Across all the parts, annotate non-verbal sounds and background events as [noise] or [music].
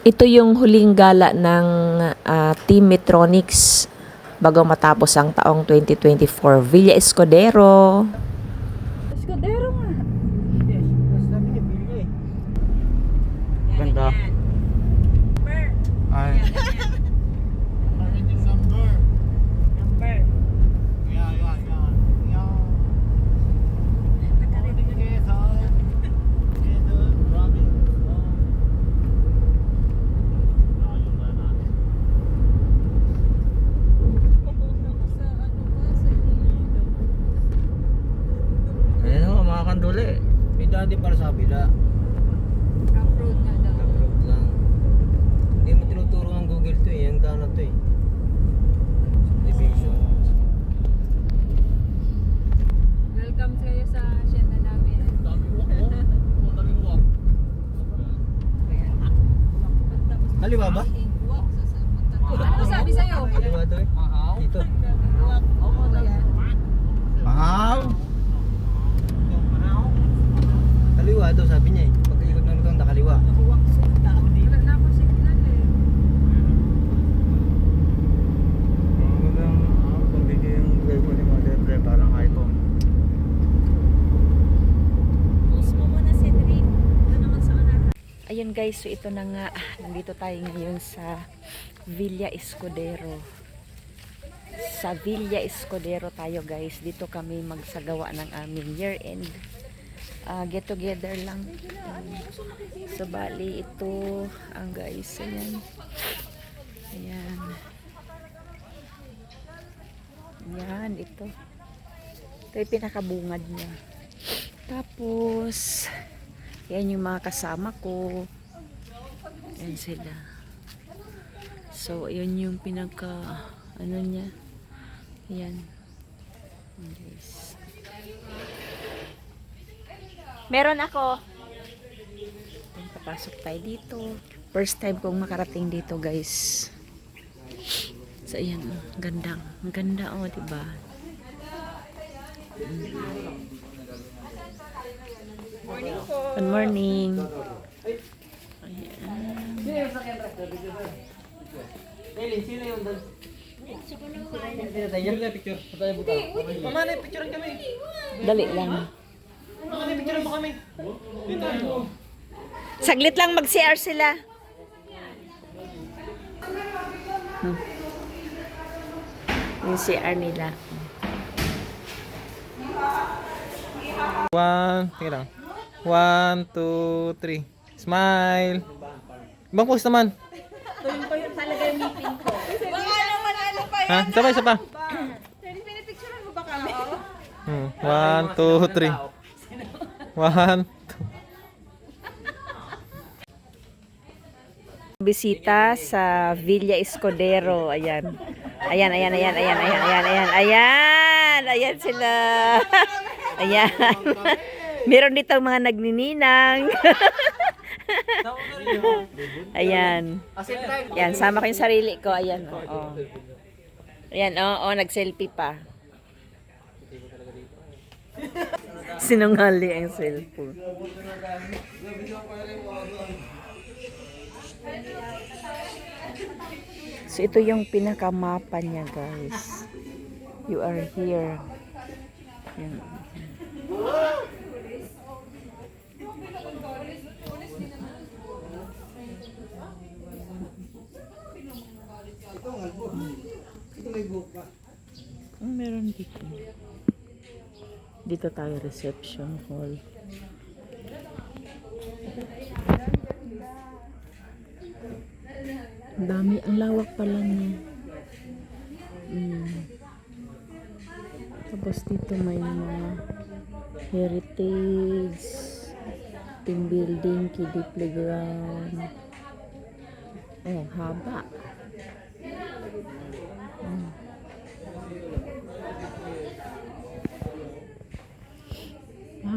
Ito yung huling gala ng ah, Team Metronics bago matapos ang taong 2024. Villa. Escudero nga. Yes, mas dami niya bilya eh. Ganda. Ay. Number. Ayan o, mga kanduli. May dati para sa kabila. Rough road nga daw. Lang road lang. Hindi mo tinuturo ng Google to eh. Yung daan na to eh. Subdivision. Welcome kayo sa hacienda namin. Kaliwa ba? Ano sabi sa'yo? Kaliwa daw eh. Dito. Mahal! Kaliwa daw sabi niya eh. Pag ikot ng lugang kaliwa. Wala na ako signal eh. Hanggang pag-video yung cellphone ni Mother Pre, parang iPhone. Guys, so ito na nga. ah, Nandito tayo ngayon sa Villa Escudero. Sa Villa Escudero tayo guys. Dito kami magsagawa ng aming year-end. Ah, get together lang. Um, so bali ito ang guys. Ayan. Ayan. Ayan, ito. Ito yung pinakabungad niya. Tapos, yan yung mga kasama ko. Yan sila. So, yun yung pinaka, ano niya. Yan. Guys. Meron ako. Yan, papasok tayo dito. First time kong makarating dito, guys. So, ayan. oh, Ganda. Ang ganda, oh, diba? Good morning. Elin, sino yung doon? Sino tayo? Sino? Tayo buta. Mama, na picture kami. Dali lang. Mama, na picture mo kami. Dito. Saglit lang mag-CR sila. Hmm. Yung CR nila. One, tingnan lang. One, two, three. Smile. Ibang pose naman. Ha? Isa pa, isa pa. Pinipicturean mo ba kami? Hmm. One, two, three. One, two. Bisita sa Villa Escudero. Ayan. Ayan, ayan, ayan, ayan, ayan, ayan, ayan, ayan. Ayan sila. Ayan. Meron dito mga nagnininang. [laughs] [laughs] ayan. Ayan, sama ko yung sarili ko. Ayan, oo. Oh, Ayan, oo, oh, nag-selfie pa. [laughs] Sinungali ang cellphone. So, ito yung pinakamapa niya, guys. You are here. Yan. Ang meron dito. Dito tayo reception hall. Dami, ang lawak pala niya. Mm. Tapos dito may mga heritage, team building, kiddie playground. Oh, haba. Mm.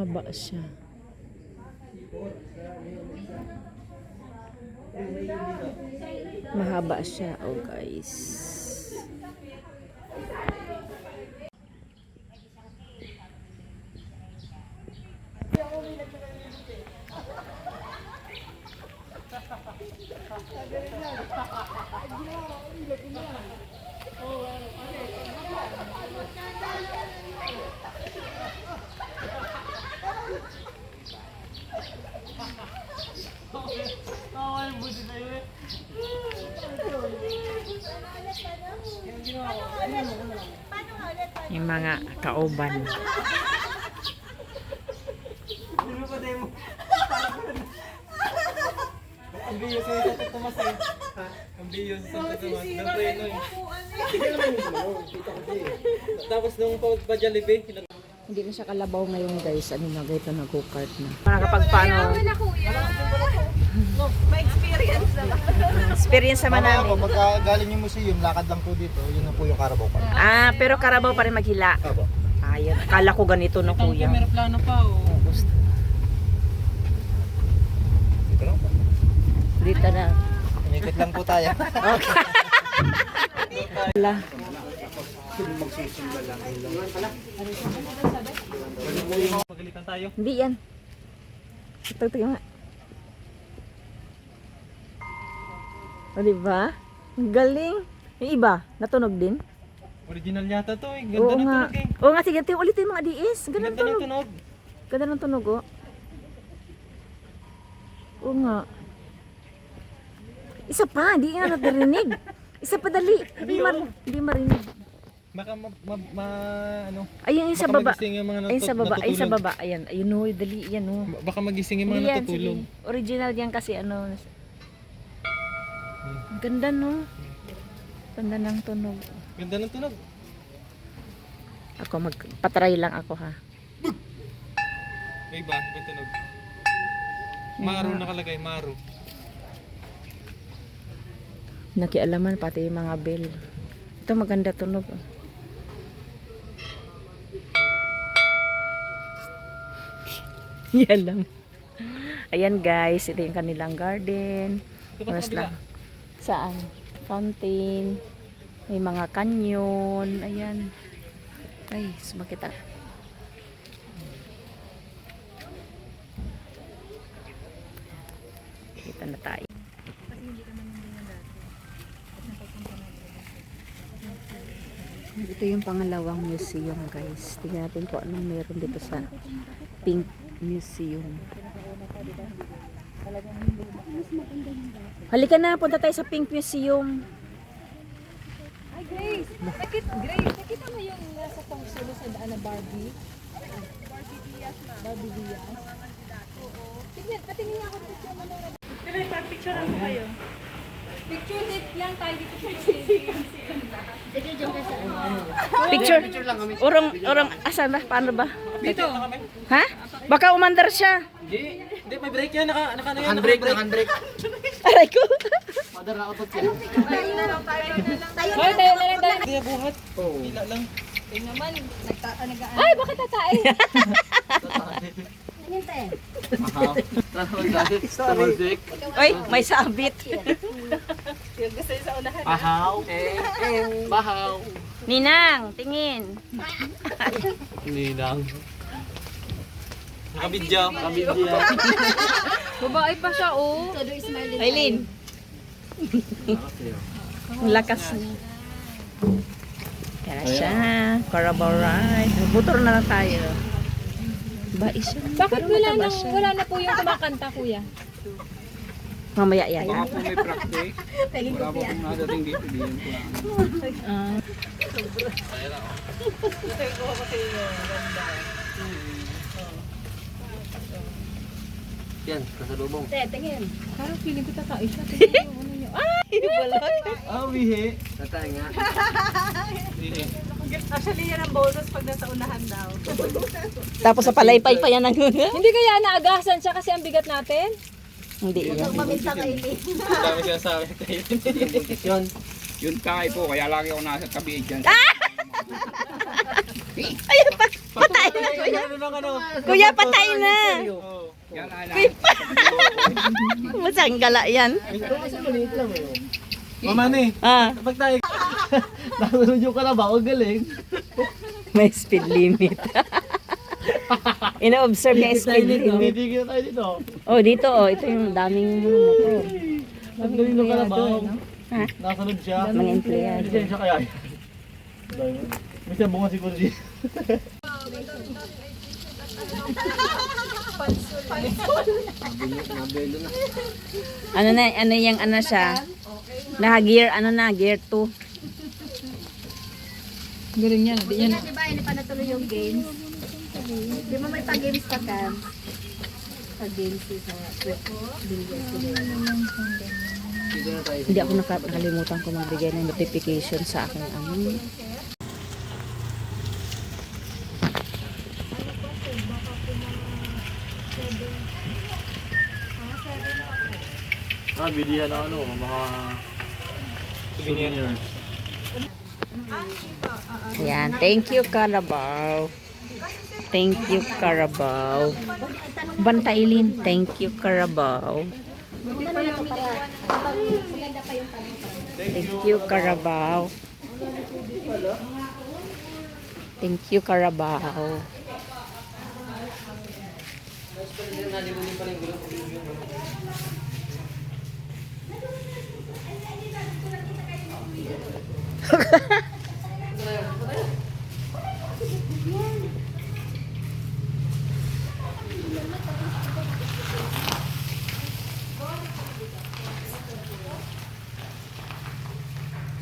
Mahaba siya. Mahaba siya, oh guys. Mga kauban. Sino pa tayo mo? Ang biyo sa Santo Tomas eh. Ang biyo sa Santo Tomas. Eh. Tapos nung pagpa-Jollibee, Hindi na siya kalabaw ngayon guys. Ano na, ito nag-go-kart na. Para kapag paano, na kuya. [laughs] experience naman Mamaya po, namin. pagka galing yung museum, lakad lang po dito, yun na po yung Carabao Park. Ah, pero karabaw pa rin maghila. Opo. Ayun, akala ko ganito na itong kuya. camera plano pa oh. Gusto. Dito lang po. Dito na. Umikot lang po tayo. Wala. Magalitan tayo. Hindi yan. Ito, ito nga. O, diba? Ang galing. Yung iba, natunog din. Original yata to eh. Ganda Oo ng nga. tunog eh. Oo nga, sige, tingnan ulitin mga diis. Ganda Ganda ng tunog. tunog. Ganda ng tunog, oh. Oo nga. Isa pa, hindi nga [laughs] natarinig. Isa pa dali. Hindi, mar hindi marinig. Baka ma, ma, ma ano. Ayun, yung sa baba. yung mga Ayun sa baba, ayun sa baba. Ayan, ayun, oh, dali, yan, oh. Ba- Baka magising yung mga Hindi yan, natutulog. sige. Original yan kasi ano. Ganda no. Ganda ng tunog. Ganda ng tunog. Ako magpatry lang ako ha. May iba, ibang tunog. Maru nakalagay, Maru. Nakialaman pati yung mga bell. Ito maganda tunog. oh. [laughs] Yan lang. Ayan guys, ito yung kanilang garden. Kabila. lang. Saan? Fountain. May mga canyon. Ayan. Ay, sumakita. Kita na tayo. Ito yung pangalawang museum guys. Tingnan natin kung anong meron dito sa Pink Museum. Halika na, punta tayo sa Pink Museum. Ay, Grace! Nakit, Grace, nakita mo yung nasa pang solo sa daan na Barbie? Barbie Diaz na. Barbie Diaz? Oo. Tingnan, patingin niya ako picture mo na. Picture lang kayo. Picture date lang tayo dito sa [laughs] Picture. Urong, urong, asan ba? Paano ba? Dito. Ha? Baka umandar siya. Hindi, hindi may break yan. Naka, naka, ano yan, Handbrake naka- na, handbrake. Aray ko. Mother na ako Hoy, tayo na lang tayo. Hindi na buhat. Pila lang. Eh naman, nagta nag Ay, bakit tatae? Oy, may sabit. Bahaw. Bahaw. Ninang, tingin. Hindi lang. Nakabidyo. Nakabidyo. [laughs] Babae pa siya, oh. Aileen. Ang [laughs] lakas niya. Kaya siya. Carabao ride. Motor na lang tayo. Ba, isa. Bakit wala siya. wala na po yung kumakanta, kuya? Mamaya yan. Baka po may practice. Wala po kung nadating dito. Di yan po lang. Ah. Yan, kasalubong. Parang feeling ko tatae siya. [laughs] Tingnan mo, ano niya. Ay! Ah, wihi. Tatay nga. Wihi. [laughs] Tapos sa palaypay pa yan ang [laughs] Hindi kaya naagasan siya kasi ang bigat natin? Hindi yan. Ang dami sinasabi tayo. Yun. Yun tayo po, kaya lagi ako nasa tabi dyan. Patay na, kuya. Ano ano? Kuya, patay na. Oo. Yan ala. Masang gala yan. Mama ni. Ah, Kapag tayo. [laughs] Nakasunod yung kalabaw. Ang galing. may speed limit. [laughs] Ina-observe niya yung speed limit. Hindi kita tayo dito. Oh, dito oh, ito yung daming motor. Nagdalino ka na ba? Ha? Nasunod siya. Mga empleyado. Hindi siya kaya. May bunga siguro siya. [laughs] Ano na, ano yung ano siya? Naka-gear, ano na, gear 2. Galing yan. Di yan. Di ba, hindi pa natuloy yung games? Di ba may pag-games pa ka? Pag-games sa Hindi ako naka- nakalimutan ko magbigay ng notification sa aking ano. Ah, bilihan na ano, mga souvenirs. Ayan, thank you Carabao. Thank you Carabao. Bantailin, thank you Carabao. Thank you Carabao. Thank you Carabao.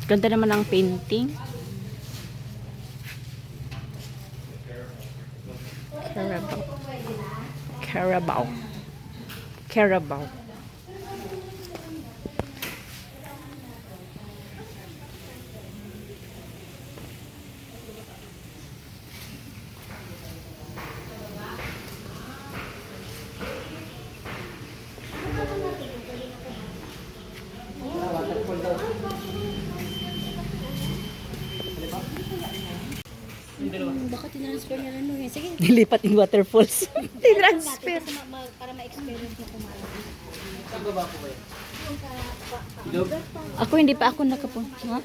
Ganda naman ang painting. Carabao. Carabao. Carabao. Nilipat yung waterfalls. [laughs] Tinransfer. para ma-experience mo kumain. Ako hindi pa ako nakapun. Ha?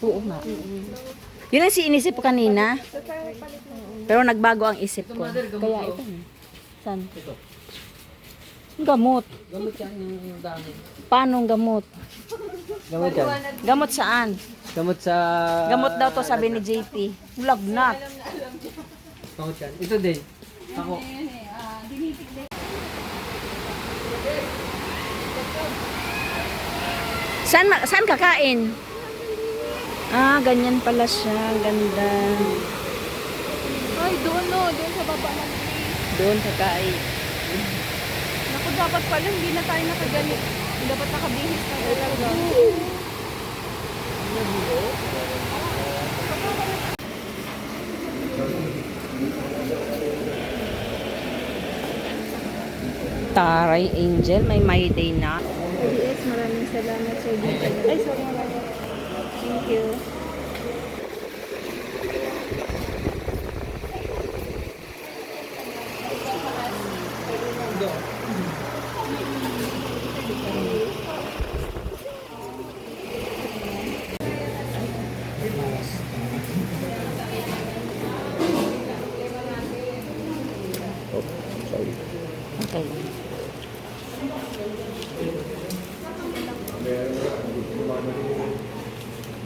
Oo nga. Yun ang si inisip ko kanina. Pero nagbago ang isip ko. Kaya ito. na. Saan? Gamot. Gamot yan yung dami. Paano gamot? Gamot yan. Gamot saan? Gamot sa... Gamot daw to sabi ni JP. Lagnat. Gamot yan. Ito din. Ako. Saan, ma- saan kakain? Ah, ganyan pala siya. Ganda. Ay, doon no. Doon sa baba ng Doon kakain. Dapat pala hindi na tayo nakaganit. Dapat nakabihis na talaga. Taray Angel, may my day na. Yes, maraming salamat sa dito. Ay, sorry. Thank you.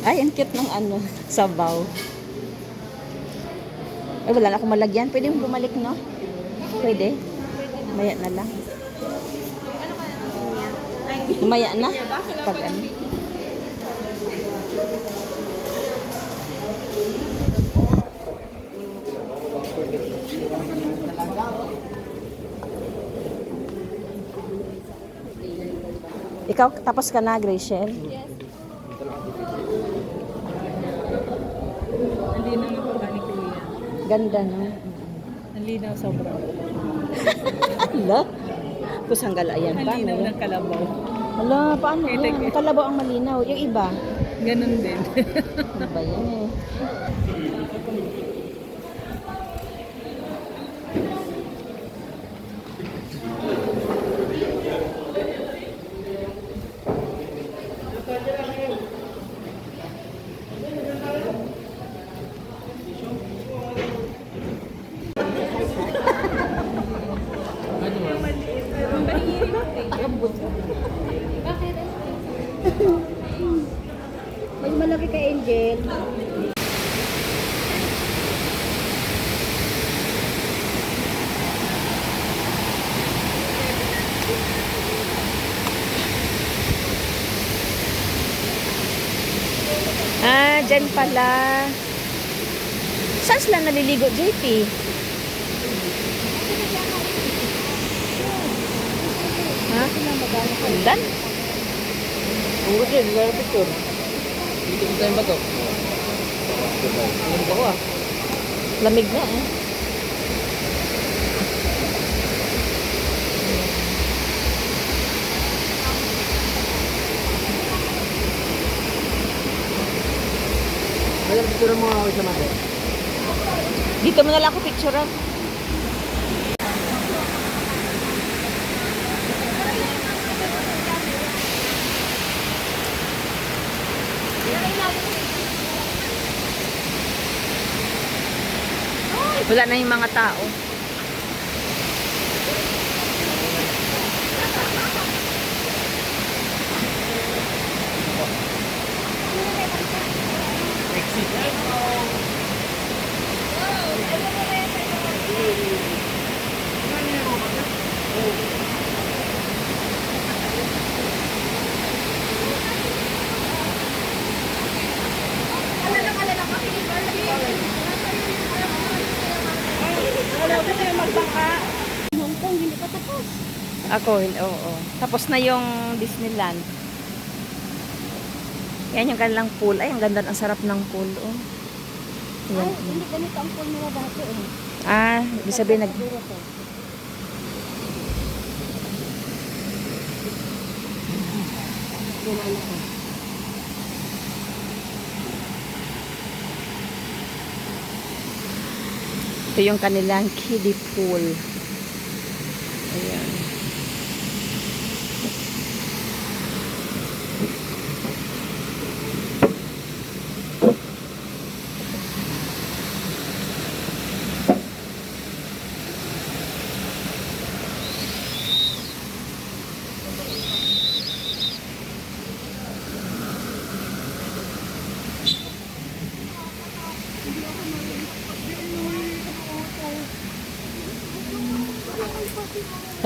Ay, ang cute ng ano, sabaw. Ay, wala na akong malagyan. Pwede mo bumalik, no? Pwede? Maya na lang. Maya na? Pag ano? Ikaw, tapos ka na, Graciel? Ang linaw ng mukha ni Kuya. Ganda, no? Ang linaw sobra. Hala? Pusang galayan Ang pa. linaw ng kalabaw. Hala, paano yan? Ang kalabaw ang malinaw. Yung iba, Ganun din. ano ba yan eh? Mas malaki ka, Angel. Ah, dyan pala. Saan sila naliligo, JP? Ha? Dan? Ang gusto yun, gaya picture. Dito ko tayo ba to? Alam ko ah. Lamig na eh. Kaya picture mo ako sa mati. Dito mo na lang ako picturean. Wala na yung mga tao. Kong, hindi pa tapos. Ako, hin- oo. Tapos na yung Disneyland. Yan yung kanilang pool. Ay, ang ganda. Ang sarap ng pool. Oh. Ay, Yan. hindi ganito ang pool nila dati eh. Ah, ibig sabihin nag... Ito yung kanilang kiddie pool. Ayan.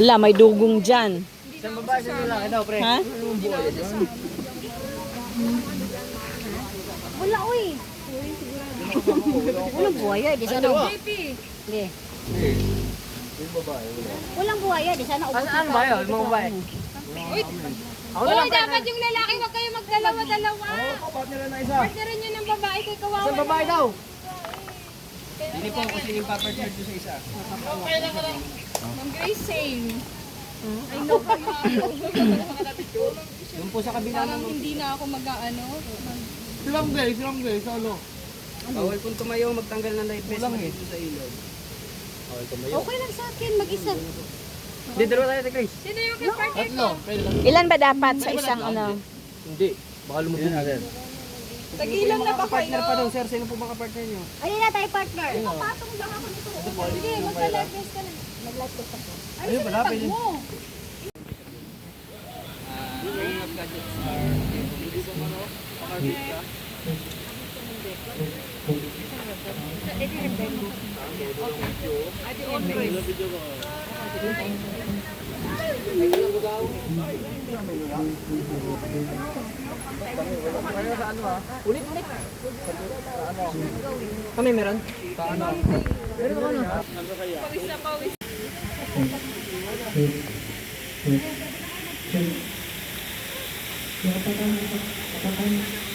Hala, may dugong dyan. Sa babae sa lalaki daw, pre. Ha? Wala, uy. Walang buhaya, di sana. Hindi. Walang buhaya, di sana. Ano, ano ba yun? Mga babae? Ako na Uy, dapat yung lalaki, wag kayo magdalawa-dalawa. Oo, partner na isa. Partnerin nyo ng babae kay kawawa. Sa babae daw. Hindi po kasi yung pa-partner doon sa isa. Ma'am Grace, same. Ay, no, [laughs] Yung po sa kabila parang hindi na ako mag-ano. Silang gay, silang gay, solo. Bawal pong tumayo magtanggal ng light vest dito sa ilog. Okay lang sa akin, mag-isa. Hindi, dalawa tayo, Grace. Sino yung kapartner ko? Ilan ba dapat sa isang ano? Hindi. Baka lumubog. Tagilan na ba Partner kayo? pa daw, sir. Sino po mga partner nyo? Alin na tayo, partner. Patong lang ako nito. Sige, magka-live test ka na. Mag-light test ako. Ano sa lapag mo? Mga gadgets are Isa mo no? Pakarbit ka. Kami meron? Pawis na pawis. Saan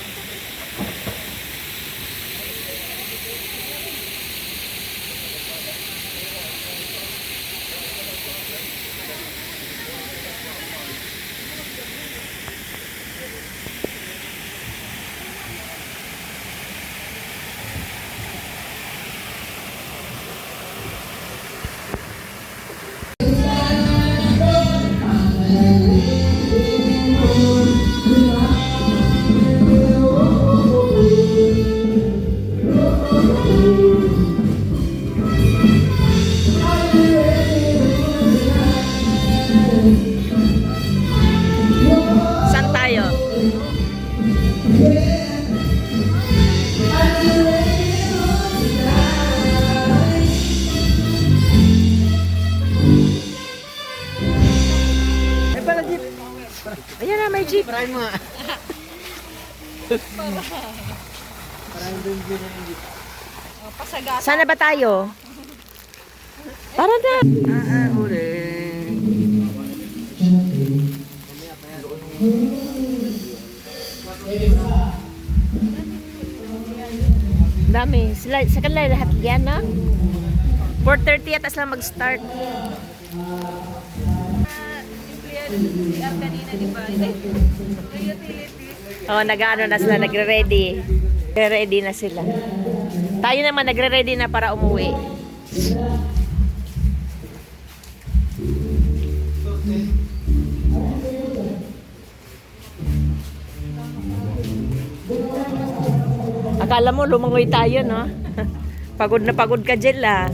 nga. Parahin doon jeep ng jeep. Pasagat. Sana ba tayo? Tara na. Ah, uli. Dami. Sila, sa kanila lahat yan, no? 4.30 at lang mag-start. CR kanina, di ba? Ay. Oh, nag-ano na sila, nagre-ready. Nagre-ready na sila. Tayo naman nagre-ready na para umuwi. Akala mo lumangoy tayo, no? [laughs] pagod na pagod ka, Jel, ah.